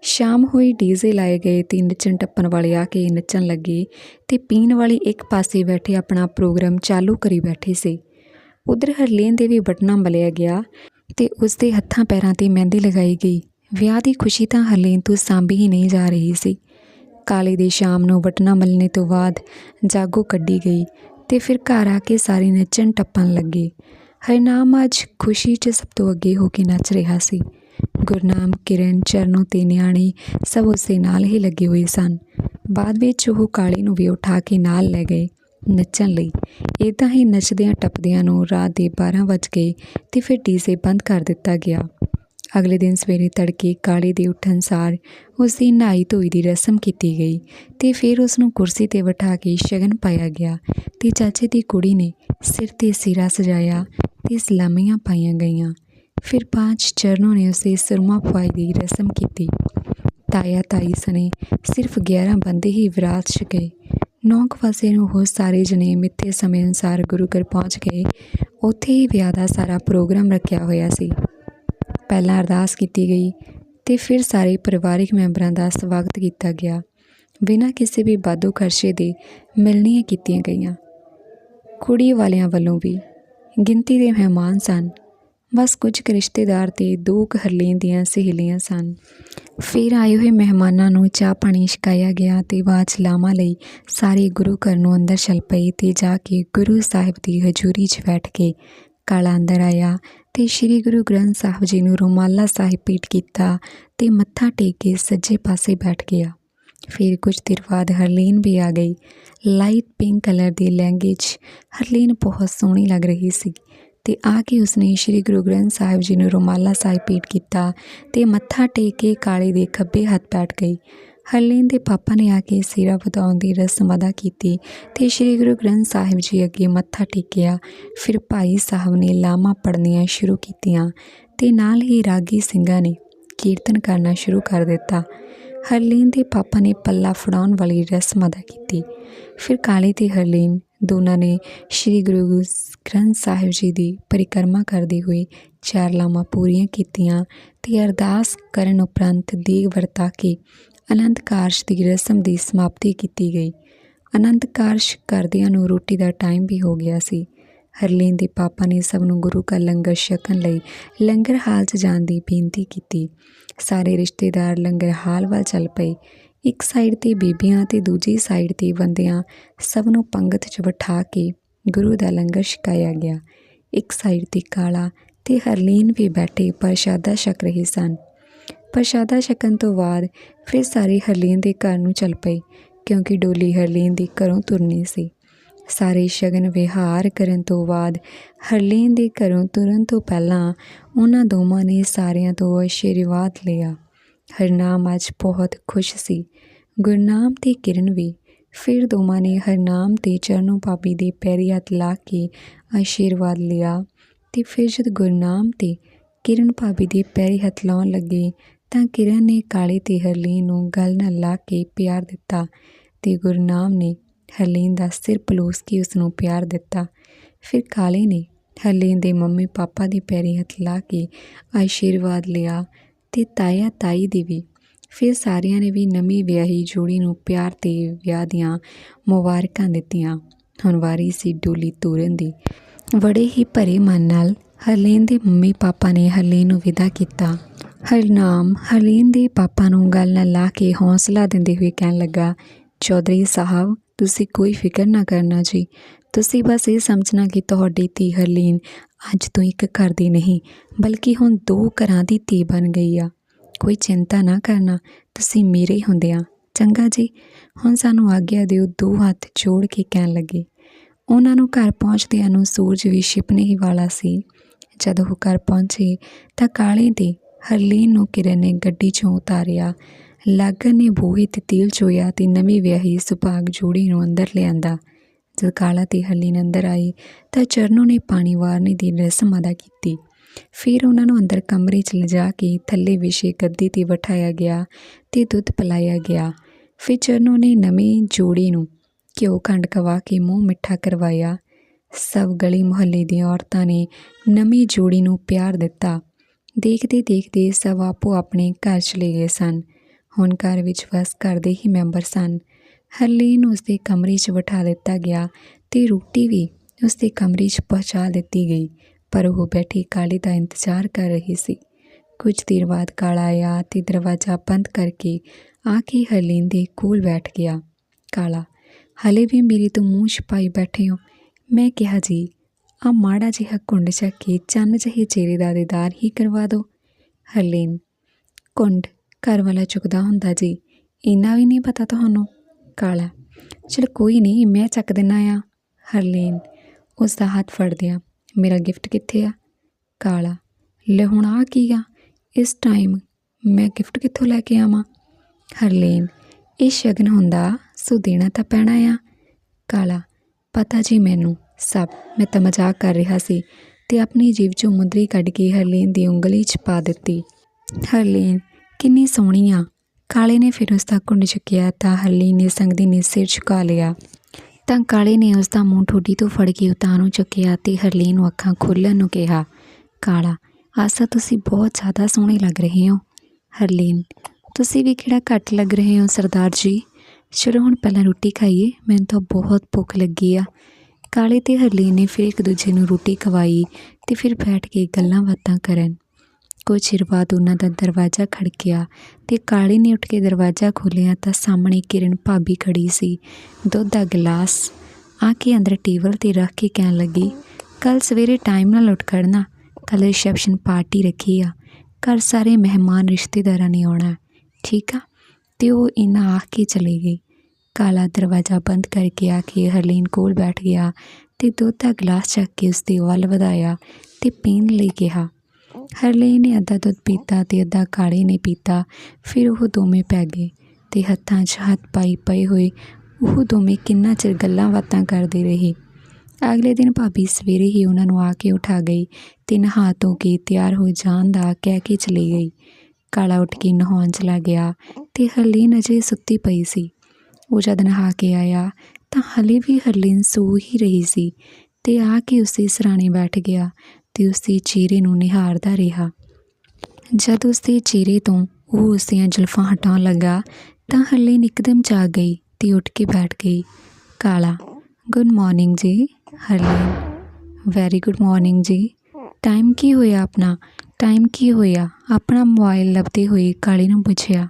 ਸ਼ਾਮ ਹੋਈ ਡੀਜ਼ੇ ਲਾਏ ਗਏ ਤੇ ਨੱਚਣ ਟੱਪਣ ਵਾਲੇ ਆ ਕੇ ਨੱਚਣ ਲੱਗੇ ਤੇ ਪੀਣ ਵਾਲੇ ਇੱਕ ਪਾਸੇ ਬੈਠੇ ਆਪਣਾ ਪ੍ਰੋਗਰਾਮ ਚਾਲੂ ਕਰੀ ਬੈਠੇ ਸੀ। ਉਧਰ ਹਰਲੀਨ ਦੇ ਵੀ ਬਟਨਾ ਮਲਿਆ ਗਿਆ ਤੇ ਉਸ ਦੇ ਹੱਥਾਂ ਪੈਰਾਂ ਤੇ ਮਹਿੰਦੀ ਲਗਾਈ ਗਈ। ਵਿਆਹ ਦੀ ਖੁਸ਼ੀ ਤਾਂ ਹਰਲੀਨ ਤੋਂ ਸਾਂਭੀ ਹੀ ਨਹੀਂ ਜਾ ਰਹੀ ਸੀ। ਕਾਲੇ ਦੇ ਸ਼ਾਮ ਨੂੰ ਬਟਨਾ ਮਲਣੇ ਤੋਂ ਬਾਅਦ ਜਾਗੋ ਕੱਢੀ ਗਈ ਤੇ ਫਿਰ ਘਰ ਆ ਕੇ ਸਾਰੇ ਨੱਚਣ ਟੱਪਣ ਲੱਗੇ। ਹਰਨਾਮ ਅੱਜ ਖੁਸ਼ੀ 'ਚ ਸਭ ਤੋਂ ਅੱਗੇ ਹੋ ਕੇ ਨੱਚ ਰਿਹਾ ਸੀ। ਗੁਰਨਾਮ, ਕਿਰਨ, ਚਰਨੂ ਤੇ ਨਿਆਣੇ ਸਭ ਉਸੇ ਨਾਲ ਹੀ ਲੱਗੇ ਹੋਏ ਸਨ। ਬਾਅਦ ਵਿੱਚ ਉਹ ਕਾਲੇ ਨੂੰ ਵੀ ਉਠਾ ਕੇ ਨਾਲ ਲੈ ਗਏ ਨੱਚਣ ਲਈ। ਇਦਾਂ ਹੀ ਨੱਚਦਿਆਂ ਟੱਪਦਿਆਂ ਨੂੰ ਰਾਤ ਦੇ 12 ਵੱਜ ਗਏ ਤੇ ਫਿਰ ਡੀਜ਼ੇ ਬੰਦ ਕਰ ਦਿੱਤਾ ਗਿਆ। ਅਗਲੇ ਦਿਨ ਸਵੇਰੇ ਤੜਕੇ ਕਾਲੇ ਦੇ ਉੱਠਣ ਸਾਰ ਉਸ ਦੀ ਨਹਾਈ ਧੋਈ ਦੀ ਰਸਮ ਕੀਤੀ ਗਈ ਤੇ ਫਿਰ ਉਸ ਨੂੰ ਕੁਰਸੀ ਤੇ ਬਿਠਾ ਕੇ ਸ਼ਗਨ ਪਾਇਆ ਗਿਆ ਤੇ ਚਾਚੇ ਦੀ ਕੁੜੀ ਨੇ ਸਿਰ ਤੇ ਸਿਰਾ ਸਜਾਇਆ ਤੇ ਸਲਾਮੀਆਂ ਪਾਈਆਂ ਗਈਆਂ। ਫਿਰ ਪੰਜ ਚਰਨੋਂ ਨੇ ਉਸੇ ਸੁਰਮਾ ਪਵਾਈ ਦੀ ਰਸਮ ਕੀਤੀ। ਤਾਇਆ ਤਾਈ ਸਣੇ ਸਿਰਫ 11 ਬੰਦੇ ਹੀ ਵਿਰਾਤ 'ਚ ਗਏ। ਨੌ ਕੁ ਨੂੰ ਉਹ ਸਾਰੇ ਜਣੇ ਮਿੱਥੇ ਸਮੇਂ ਅਨੁਸਾਰ ਗੁਰੂ ਘਰ ਪਹੁੰਚ ਗਏ। ਉੱਥੇ ਹੀ ਵਿਆਹ ਦਾ ਸਾਰਾ ਪ੍ਰੋਗਰਾਮ ਰੱਖਿਆ ਹੋਇਆ ਸੀ। ਪਹਿਲਾਂ ਅਰਦਾਸ ਕੀਤੀ ਗਈ ਤੇ ਫਿਰ ਸਾਰੇ ਪਰਿਵਾਰਿਕ ਮੈਂਬਰਾਂ ਦਾ ਸਵਾਗਤ ਕੀਤਾ ਗਿਆ। ਬਿਨਾਂ ਕਿਸੇ ਵੀ ਬਾਦੂ ਖਰਚੇ ਦੇ ਮਿਲਣੀਆਂ ਕੀਤੀਆਂ ਗਈਆਂ। ਕੁੜੀ ਵਾਲਿਆਂ ਵੱਲੋਂ ਵੀ ਗਿਣਤੀ ਦੇ ਮਹਿਮਾਨ ਸਨ। ਬਸ ਕੁਝ ਕੁ ਰਿਸ਼ਤੇਦਾਰ ਤੇ ਦੋ ਕੁ ਦੀਆਂ ਸਹੇਲੀਆਂ ਸਨ। ਫਿਰ ਆਏ ਹੋਏ ਮਹਿਮਾਨਾਂ ਨੂੰ ਚਾਹ ਪਾਣੀ ਛਕਾਇਆ ਗਿਆ ਤੇ ਬਾਅਦ 'ਚ ਲਾਵਾਂ ਲਈ ਸਾਰੇ ਗੁਰੂ ਘਰ ਨੂੰ ਅੰਦਰ ਚੱਲ ਪਈ ਤੇ ਜਾ ਕੇ ਗੁਰੂ ਸਾਹਿਬ ਦੀ ਹਜ਼ੂਰੀ 'ਚ ਬੈਠ ਕੇ ਕਾਲਾ ਅੰਦਰ ਆਇਆ ਤੇ ਸ੍ਰੀ ਗੁਰੂ ਗ੍ਰੰਥ ਸਾਹਿਬ ਜੀ ਨੂੰ ਰੁਮਾਲਾ ਸਾਹਿਬ ਪੀਟ ਕੀਤਾ ਤੇ ਮੱਥਾ ਟੇਕ ਕੇ ਸੱਜੇ ਪਾਸੇ ਬੈਠ ਗਿਆ। ਫਿਰ ਕੁਝ ਦੇਰ ਬਾਅਦ ਹਰਲੀਨ ਵੀ ਆ ਗਈ। ਲਾਈਟ ਪਿੰਕ ਕਲਰ ਦੀ ਲਹਿੰਗੇ 'ਚ ਹਰਲੀਨ ਬਹੁਤ ਸੋਹਣੀ ਲੱਗ ਰਹੀ ਸੀ ਤੇ ਆ ਕੇ ਉਸਨੇ ਸ੍ਰੀ ਗੁਰੂ ਗ੍ਰੰਥ ਸਾਹਿਬ ਜੀ ਨੂੰ ਰੁਮਾਲਾ ਸਾਹਿਬ ਪੀਟ ਕੀਤਾ ਤੇ ਮੱਥਾ ਟੇਕ ਕੇ ਕਾਲੇ ਦੇ ਖੱਬੇ ਹੱਥ ਬੈਠ ਗਈ। ਹਰਲੀਨ ਦੇ ਪਾਪਾ ਨੇ ਆ ਕੇ ਸਿਰਾ ਵਧਾਉਣ ਦੀ ਰਸਮ ਅਦਾ ਕੀਤੀ ਤੇ ਸ੍ਰੀ ਗੁਰੂ ਗ੍ਰੰਥ ਸਾਹਿਬ ਜੀ ਅੱਗੇ ਮੱਥਾ ਟੇਕਿਆ। ਫਿਰ ਭਾਈ ਸਾਹਿਬ ਨੇ ਲਾਮਾ ਪੜਨੀਆਂ ਸ਼ੁਰੂ ਕੀਤੀਆਂ ਤੇ ਨਾਲ ਹੀ ਰਾਗੀ ਸਿੰਘਾਂ ਨੇ ਕੀਰਤਨ ਕਰਨਾ ਸ਼ੁਰੂ ਕਰ ਦਿੱਤਾ। ਹਰਲੀਨ ਦੇ ਪਾਪਾ ਨੇ ਪੱਲਾ ਫੜਾਉਣ ਵਾਲੀ ਰਸਮ ਅਦਾ ਕੀਤੀ। ਫਿਰ ਕਾਲੇ ਤੇ ਹਰਲੀਨ ਦੋਨਾਂ ਨੇ ਸ੍ਰੀ ਗੁਰੂ ਗ੍ਰੰਥ ਸਾਹਿਬ ਜੀ ਦੀ ਪਰਿਕਰਮਾ ਕਰਦੇ ਹੋਏ ਚਾਰ ਲਾਵਾਂ ਪੂਰੀਆਂ ਕੀਤੀਆਂ ਤੇ ਅਰਦਾਸ ਕਰਨ ਉਪਰੰਤ ਦੀਗ ਵਰਤਾ ਕੇ ਅਨੰਦ ਕਾਰਜ ਦੀ ਰਸਮ ਦੀ ਸਮਾਪਤੀ ਕੀਤੀ ਗਈ। ਅਨੰਦ ਕਾਰਜ ਕਰਦਿਆਂ ਨੂੰ ਰੋਟੀ ਦਾ ਟਾਈਮ ਵੀ ਹੋ ਗਿਆ ਸੀ। ਹਰਲੀਨ ਦੇ ਪਾਪਾ ਨੇ ਸਭ ਨੂੰ ਗੁਰੂ ਕਾ ਲੰਗਰ ਛਕਣ ਲਈ ਲੰਗਰ ਹਾਲ 'ਚ ਜਾਣ ਦੀ ਬੇਨਤੀ ਕੀਤੀ। ਸਾਰੇ ਰਿਸ਼ਤੇਦਾਰ ਲੰਗਰ ਹਾਲ ਵੱਲ ਚੱਲ ਪਏ। ਇੱਕ ਸਾਈਡ ਤੇ ਬੀਬੀਆਂ ਤੇ ਦੂਜੀ ਸਾਈਡ ਤੇ ਬੰਦਿਆਂ ਸਭ ਨੂੰ ਪੰਗਤ 'ਚ ਬਿਠਾ ਕੇ ਗੁਰੂ ਦਾ ਲੰਗਰ ਛਕਾਇਆ ਗਿਆ। ਇੱਕ ਸਾਈਡ ਤੇ ਕਾਲਾ ਤੇ ਹਰਲੀਨ ਵੀ ਬੈਠੇ ਪ੍ਰਸ਼ਾਦਾ ਛਕ ਰਹੇ ਸਨ। ਪ੍ਰਸ਼ਾਦਾ ਛਕਣ ਤੋਂ ਬਾਅਦ ਫਿਰ ਸਾਰੇ ਹਰਲੀਨ ਦੇ ਘਰ ਨੂੰ ਚੱਲ ਪਏ, ਕਿਉਂਕਿ ਡੋਲੀ ਹਰਲੀਨ ਦੇ ਘਰੋਂ ਤੁਰਨੀ ਸੀ। ਸਾਰੇ ਸ਼ਗਨ ਵਿਹਾਰ ਕਰਨ ਤੋਂ ਬਾਅਦ ਹਰਲੀਨ ਦੇ ਘਰੋਂ ਤੁਰਨ ਤੋਂ ਪਹਿਲਾਂ ਉਹਨਾਂ ਦੋਵਾਂ ਨੇ ਸਾਰਿਆਂ ਤੋਂ ਆਸ਼ੀਰਵਾਦ ਲਿਆ। ਹਰਨਾਮ ਅੱਜ ਬਹੁਤ ਖੁਸ਼ ਸੀ। ਗੁਰਨਾਮ ਤੇ ਕਿਰਨ ਵੀ, ਫਿਰ ਦੋਵਾਂ ਨੇ ਹਰਨਾਮ ਤੇ ਚਰਨੋ ਭਾਬੀ ਦੇ ਪੈਰੀ ਹੱਥ ਲਾ ਕੇ ਆਸ਼ੀਰਵਾਦ ਲਿਆ ਤੇ ਫਿਰ ਜਦ ਗੁਰਨਾਮ ਤੇ ਕਿਰਨ ਭਾਬੀ ਦੇ ਪੈਰੀ ਹੱਥ ਲਾਉਣ ਲੱਗੇ ਤਾਂ ਕਿਰਨ ਨੇ ਕਾਲੇ ਤੇ ਹਰਲੀਨ ਨੂੰ ਗਲ ਨਾਲ ਲਾ ਕੇ ਪਿਆਰ ਦਿੱਤਾ ਤੇ ਗੁਰਨਾਮ ਨੇ ਹਰਲੀਨ ਦਾ ਸਿਰ ਪਲੋਸ ਕੇ ਉਸ ਨੂੰ ਪਿਆਰ ਦਿੱਤਾ। ਫਿਰ ਕਾਲੇ ਨੇ ਹਰਲੀਨ ਦੇ ਮੰਮੀ ਪਾਪਾ ਦੇ ਪੈਰੀ ਹੱਥ ਲਾ ਕੇ ਆਸ਼ੀਰਵਾਦ ਲਿਆ ਤੇ ਤਾਇਆ ਤਾਈ ਦੀ ਵੀ। ਫਿਰ ਸਾਰਿਆਂ ਨੇ ਵੀ ਨਵੀਂ ਵਿਆਹੀ ਜੋੜੀ ਨੂੰ ਪਿਆਰ ਤੇ ਵਿਆਹ ਦੀਆਂ ਮੁਬਾਰਕਾਂ ਦਿੱਤੀਆਂ। ਹੁਣ ਵਾਰੀ ਸੀ ਡੋਲੀ ਤੋਰਨ ਦੀ। ਬੜੇ ਹੀ ਭਰੇ ਮਨ ਨਾਲ ਹਰਲੀਨ ਦੇ ਮੰਮੀ ਪਾਪਾ ਨੇ ਹਰਲੀਨ ਨੂੰ ਵਿਦਾ ਕੀਤਾ। ਹਰਨਾਮ ਹਰਲੀਨ ਦੇ ਪਾਪਾ ਨੂੰ ਗੱਲ ਨਾਲ ਲਾ ਕੇ ਹੌਸਲਾ ਦਿੰਦੇ ਹੋਏ ਕਹਿਣ ਲੱਗਾ, ਚੌਧਰੀ ਸਾਹਿਬ, ਤੁਸੀਂ ਕੋਈ ਫਿਕਰ ਨਾ ਕਰਨਾ ਜੀ। ਤੁਸੀਂ ਬਸ ਇਹ ਸਮਝਣਾ ਕਿ ਤੁਹਾਡੀ ਧੀ ਹਰਲੀਨ ਅੱਜ ਤੋਂ ਇੱਕ ਘਰ ਦੀ ਨਹੀਂ, ਬਲਕਿ ਹੁਣ ਦੋ ਘਰਾਂ ਦੀ ਧੀ ਬਣ ਗਈ ਆ। ਕੋਈ ਚਿੰਤਾ ਨਾ ਕਰਨਾ, ਤੁਸੀਂ ਮੇਰੇ ਹੁੰਦੇ ਆ। ਚੰਗਾ ਜੀ, ਹੁਣ ਸਾਨੂੰ ਆਗਿਆ ਦਿਓ ਦੋ ਹੱਥ ਜੋੜ ਕੇ ਕਹਿਣ ਲੱਗੇ। ਉਹਨਾਂ ਨੂੰ ਘਰ ਪਹੁੰਚਦਿਆਂ ਨੂੰ ਸੂਰਜ ਵੀ ਛਿਪਨੇ ਹੀ ਵਾਲਾ ਸੀ। ਜਦ ਉਹ ਘਰ ਪਹੁੰਚੇ ਤਾਂ ਕਾਲੇ ਦੇ ਹਰਲੀਨ ਨੂੰ ਕਿਰਨ ਨੇ ਗੱਡੀ 'ਚੋਂ ਉਤਾਰਿਆ। ਲਾਗਰ ਨੇ ਬੂਹੇ 'ਤੇ ਤੇਲ ਚੋਇਆ ਤੇ ਨਵੀਂ ਵਿਆਹੀ ਸੁਭਾਗ ਜੋੜੀ ਨੂੰ ਅੰਦਰ ਲਿਆਂਦਾ। ਜਦ ਕਾਲਾ ਤੇ ਹਰਲੀਨ ਅੰਦਰ ਆਈ ਤਾਂ ਚਰਨੋ ਨੇ ਪਾਣੀ ਵਾਰਨੇ ਦੀ ਰਸਮ ਅਦਾ ਕੀਤੀ। ਫਿਰ ਉਹਨਾਂ ਨੂੰ ਅੰਦਰ ਕਮਰੇ 'ਚ ਲਿਜਾ ਕੇ ਥੱਲੇ ਵਿਸ਼ੇ ਗੱਦੀ 'ਤੇ ਬਿਠਾਇਆ ਗਿਆ ਤੇ ਦੁੱਧ ਪਿਲਾਇਆ ਗਿਆ। ਫਿਰ ਚਰਨੋ ਨੇ ਨਵੀਂ ਜੋੜੀ ਨੂੰ ਘਿਓ ਖੰਡ ਕਵਾ ਕੇ ਮੂੰਹ ਮਿੱਠਾ ਕਰਵਾਇਆ। ਸਭ ਗਲੀ ਮੁਹੱਲੇ ਦੀਆਂ ਔਰਤਾਂ ਨੇ ਨਵੀਂ ਜੋੜੀ ਨੂੰ ਪਿਆਰ ਦਿੱਤਾ। ਦੇਖਦੇ ਦੇਖਦੇ ਸਭ ਆਪੋ ਆਪਣੇ ਘਰ ਚਲੇ ਗਏ ਸਨ। ਹੁਣ ਘਰ ਵਿੱਚ ਬਸ ਘਰ ਦੇ ਹੀ ਮੈਂਬਰ ਸਨ। ਹਰਲੀਨ ਉਸਦੇ ਕਮਰੇ 'ਚ ਬਿਠਾ ਦਿੱਤਾ ਗਿਆ ਤੇ ਰੋਟੀ ਵੀ ਉਸਦੇ ਕਮਰੇ 'ਚ ਪਹੁੰਚਾ ਦਿੱਤੀ ਗਈ, ਪਰ ਉਹ ਬੈਠੀ ਕਾਲੇ ਦਾ ਇੰਤਜ਼ਾਰ ਕਰ ਰਹੀ ਸੀ। ਕੁਝ ਦੇਰ ਬਾਅਦ ਕਾਲਾ ਆਇਆ ਤੇ ਦਰਵਾਜ਼ਾ ਬੰਦ ਕਰਕੇ ਆ ਕੇ ਹਰਲੀਨ ਦੇ ਕੋਲ ਬੈਠ ਗਿਆ। ਕਾਲਾ, ਹਲੇ ਵੀ ਮੇਰੇ ਤੋਂ ਮੂੰਹ ਛਪਾਈ ਬੈਠੇ ਹੋ? ਮੈਂ ਕਿਹਾ, ਜੀ, ਆ ਮਾੜਾ ਜਿਹਾ ਕੁੰਡ ਚੱਕ ਕੇ ਚੰਨ ਜਿਹੇ ਚਿਹਰੇ ਦਾ ਦੀਦਾਰ ਹੀ ਕਰਵਾ ਦਿਓ ਹਰਲੀਨ, ਕੁੰਡ ਘਰ ਵਾਲਾ ਚੁੱਕਦਾ ਹੁੰਦਾ ਜੀ, ਇੰਨਾ ਵੀ ਨਹੀਂ ਪਤਾ ਤੁਹਾਨੂੰ? ਕਾਲਾ, ਚਲ ਕੋਈ ਨਹੀਂ, ਮੈਂ ਚੱਕ ਦਿੰਨਾ ਆ। ਹਰਲੀਨ ਉਸ ਦਾ ਹੱਥ ਫੜਦਿਆਂ, ਮੇਰਾ ਗਿਫਟ ਕਿੱਥੇ ਆ? ਕਾਲਾ, ਲੈ ਹੁਣ ਆ ਕੀ ਆ? ਇਸ ਟਾਈਮ ਮੈਂ ਗਿਫਟ ਕਿੱਥੋਂ ਲੈ ਕੇ ਆਵਾਂ? ਹਰਲੀਨ, ਇਹ ਸ਼ਗਨ ਹੁੰਦਾ, ਸੋ ਦੇਣਾ ਤਾਂ ਪੈਣਾ ਆ। ਕਾਲਾ, ਪਤਾ ਜੀ ਮੈਨੂੰ ਸਭ ਮੈਂ ਤਾਂ ਮਜ਼ਾਕ ਕਰ ਰਿਹਾ ਸੀ ਤੇ ਆਪਣੀ ਜੀਭ ਚੋਂ ਮੁੰਦਰੀ ਕੱਢ ਕੇ ਹਰਲੀਨ ਦੀ ਉਂਗਲੀ 'ਚ ਪਾ ਦਿੱਤੀ। ਹਰਲੀਨ, ਕਿੰਨੀ ਸੋਹਣੀ ਆ। ਕਾਲੇ ਨੇ ਫਿਰ ਉਸ ਦਾ ਕੁੰਡ ਚੁੱਕਿਆ ਤਾਂ ਹਰਲੀਨ ਨੇ ਸੰਗਦੀ ਨੇ ਸਿਰ ਝੁਕਾ ਲਿਆ। ਤਾਂ ਕਾਲੇ ਨੇ ਉਸ ਦਾ ਮੂੰਹ ਠੋਡੀ ਤੋਂ ਫੜ ਕੇ ਉਤਾਂ ਨੂੰ ਚੁੱਕਿਆ ਤੇ ਹਰਲੀਨ ਨੂੰ ਅੱਖਾਂ ਖੋਲ੍ਹਣ ਨੂੰ ਕਿਹਾ, ਕਾਲਾ, ਆਸਾ ਤੁਸੀਂ ਬਹੁਤ ਜ਼ਿਆਦਾ ਸੋਹਣੇ ਲੱਗ ਰਹੇ ਹੋ। ਹਰਲੀਨ, ਤੁਸੀਂ ਵੀ ਕਿਹੜਾ ਘੱਟ ਲੱਗ ਰਹੇ ਹੋ, ਸਰਦਾਰ ਜੀ? ਚਲੋ ਹੁਣ ਪਹਿਲਾਂ ਰੋਟੀ ਖਾਈਏ, ਮੈਨੂੰ ਤਾਂ ਬਹੁਤ ਭੁੱਖ ਲੱਗੀ ਆ। ਕਾਲੇ ਤੇ ਹਰਲੀਨ ਨੇ ਫਿਰ ਇੱਕ ਦੂਜੇ ਨੂੰ ਰੋਟੀ ਖਵਾਈ ਤੇ ਫਿਰ ਬੈਠ ਕੇ ਗੱਲਾਂ ਬਾਤਾਂ ਕਰਨ। ਕੁਝ ਚਿਰ ਬਾਅਦ ਉਹਨਾਂ ਦਾ ਦਰਵਾਜ਼ਾ ਖੜਕਿਆ ਤੇ ਕਾਲੇ ਨੇ ਉੱਠ ਕੇ ਦਰਵਾਜ਼ਾ ਖੋਲ੍ਹਿਆ ਤਾਂ ਸਾਹਮਣੇ ਕਿਰਨ ਭਾਬੀ ਖੜੀ ਸੀ। ਦੁੱਧ ਦਾ ਗਲਾਸ ਆ ਕੇ ਅੰਦਰ ਟੇਬਲ ਤੇ ਰੱਖ ਕੇ ਕਹਿਣ ਲੱਗੀ ਕੱਲ ਸਵੇਰੇ ਟਾਈਮ ਨਾਲ ਉੱਠ ਖੜਨਾ ਕੱਲ ਰਿਸੈਪਸ਼ਨ ਪਾਰਟੀ ਰੱਖੀ ਆ। ਘਰ ਸਾਰੇ ਮਹਿਮਾਨ ਰਿਸ਼ਤੇਦਾਰਾਂ ਨੇ ਆਉਣਾ। ਠੀਕ ਆ? ਤੇ ਉਹ ਇਹਨਾਂ ਆਖ ਕੇ ਚਲੇ ਗਈ ਕਾਲਾ ਦਰਵਾਜ਼ਾ ਬੰਦ ਕਰਕੇ ਆ ਕੇ ਹਰਲੀਨ ਕੋਲ ਬੈਠ ਗਿਆ ਤੇ ਦੁੱਧ ਦਾ ਗਲਾਸ ਚੱਕ ਕੇ ਉਸ ਦੇ ਵੱਲ ਵਧਾਇਆ ਤੇ ਪੀਣ ਲਈ ਕਿਹਾ। ਹਰਲੀਨ ਨੇ ਅੱਧਾ ਦੁੱਧ ਪੀਤਾ ਤੇ ਅੱਧਾ ਕਾਲੇ ਨੇ ਪੀਤਾ, ਫਿਰ ਉਹ ਦੋਵੇਂ ਪੈ ਗਏ ਤੇ ਹੱਥਾਂ 'ਚ ਹੱਥ ਪਾਈ ਪਏ ਹੋਏ ਉਹ ਦੋਵੇਂ ਕਿੰਨਾ ਚਿਰ ਗੱਲਾਂ ਬਾਤਾਂ ਕਰਦੇ ਰਹੇ। ਅਗਲੇ ਦਿਨ ਭਾਬੀ ਸਵੇਰੇ ਹੀ ਉਹਨਾਂ ਨੂੰ ਆ ਕੇ ਉਠਾ ਗਈ ਤੇ ਨਹਾ ਧੋ ਕੇ ਤਿਆਰ ਹੋ ਜਾਣ ਦਾ ਕਹਿ ਕੇ ਚਲੀ ਗਈ। ਕਾਲਾ ਉੱਠ ਕੇ ਨਹਾਉਣ ਚਲਾ ਗਿਆ ਤੇ ਹਰਲੀਨ ਅਜੇ ਸੁੱਤੀ ਪਈ ਸੀ। ਉਹ ਜਦ ਨਹਾ ਕੇ ਆਇਆ ਤਾਂ ਹਲੇ ਵੀ ਹਰਲੀਨ ਸੋ ਹੀ ਰਹੀ ਸੀ ਤੇ ਆ ਕੇ ਉਸੇ ਸਰਾਣੇ ਬੈਠ ਗਿਆ ਤੇ ਉਸਦੇ ਚਿਹਰੇ ਨੂੰ ਨਿਹਾਰਦਾ ਰਿਹਾ। ਜਦ ਉਸਦੇ ਚਿਹਰੇ ਤੋਂ ਉਹ ਉਸ ਦੀਆਂ ਜਲਫਾਂ ਹਟਾਉਣ ਲੱਗਾ ਤਾਂ ਹਰਲੀਨ ਇੱਕਦਮ ਜਾਗ ਗਈ ਤੇ ਉੱਠ ਕੇ ਬੈਠ ਗਈ। ਕਾਲਾ ਗੁੱਡ ਮਾਰਨਿੰਗ ਜੀ, ਹਰਲੀਨ। ਵੈਰੀ ਗੁੱਡ ਮਾਰਨਿੰਗ ਜੀ। ਟਾਈਮ ਕੀ ਹੋਇਆ ਆਪਣਾ? ਟਾਈਮ ਕੀ ਹੋਇਆ? ਆਪਣਾ ਮੋਬਾਈਲ ਲੱਭਦੇ ਹੋਏ ਕਾਲੇ ਨੂੰ ਪੁੱਛਿਆ,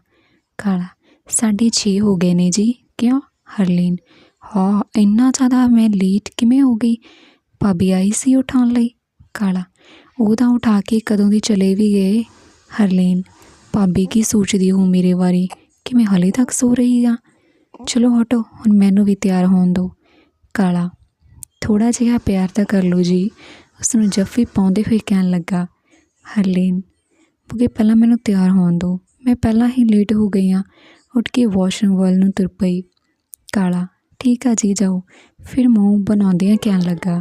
ਕਾਲਾ, ਸਾਢੇ ਛੇ ਹੋ ਗਏ ਨੇ ਜੀ। ਕਿਉਂ ਹਰਲੀਨ, ਹਾਂ, ਇੰਨਾ ਜ਼ਿਆਦਾ ਮੈਂ ਲੇਟ ਕਿਵੇਂ ਹੋ ਗਈ? ਭਾਬੀ ਆਈ ਸੀ ਉਠਾਉਣ ਲਈ। ਕਾਲਾ, ਉਹ ਤਾਂ ਉਠਾ ਕੇ ਕਦੋਂ ਦੀ ਚਲੇ ਵੀ ਗਏ? ਹਰਲੀਨ, ਭਾਬੀ ਕੀ ਸੋਚਦੀ ਹੋ ਮੇਰੇ ਬਾਰੇ? ਕਿ ਮੈਂ ਹਲੇ ਤੱਕ ਸੋ ਰਹੀ ਆ? ਚਲੋ ਹਟੋ, ਹੁਣ ਮੈਨੂੰ ਵੀ ਤਿਆਰ ਹੋਣ ਦਿਓ। ਕਾਲਾ ਥੋੜਾ ਜਿਹਾ ਪਿਆਰ ਤਾਂ ਕਰ ਲਓ ਜੀ। ਉਸ ਨੂੰ ਜੱਫੀ ਪਾਉਂਦੇ ਹੋਏ ਕਹਿਣ ਲੱਗਾ, ਹਰਲੀਨ, ਬੁਗੇ ਪਹਿਲਾਂ ਮੈਨੂੰ ਤਿਆਰ ਹੋਣ ਦਿਓ। ਮੈਂ ਪਹਿਲਾਂ ਹੀ ਲੇਟ ਹੋ ਗਈ ਹਾਂ ਉੱਠ ਕੇ ਵਾਸ਼ਰੂਮ ਵੱਲ ਨੂੰ ਤੁਰ ਪਈ। ਕਾਲਾ, ਠੀਕ ਆ ਜੀ ਜਾਓ। ਫਿਰ ਮੂੰਹ ਬਣਾਉਂਦਿਆਂ ਕਹਿਣ ਲੱਗਾ,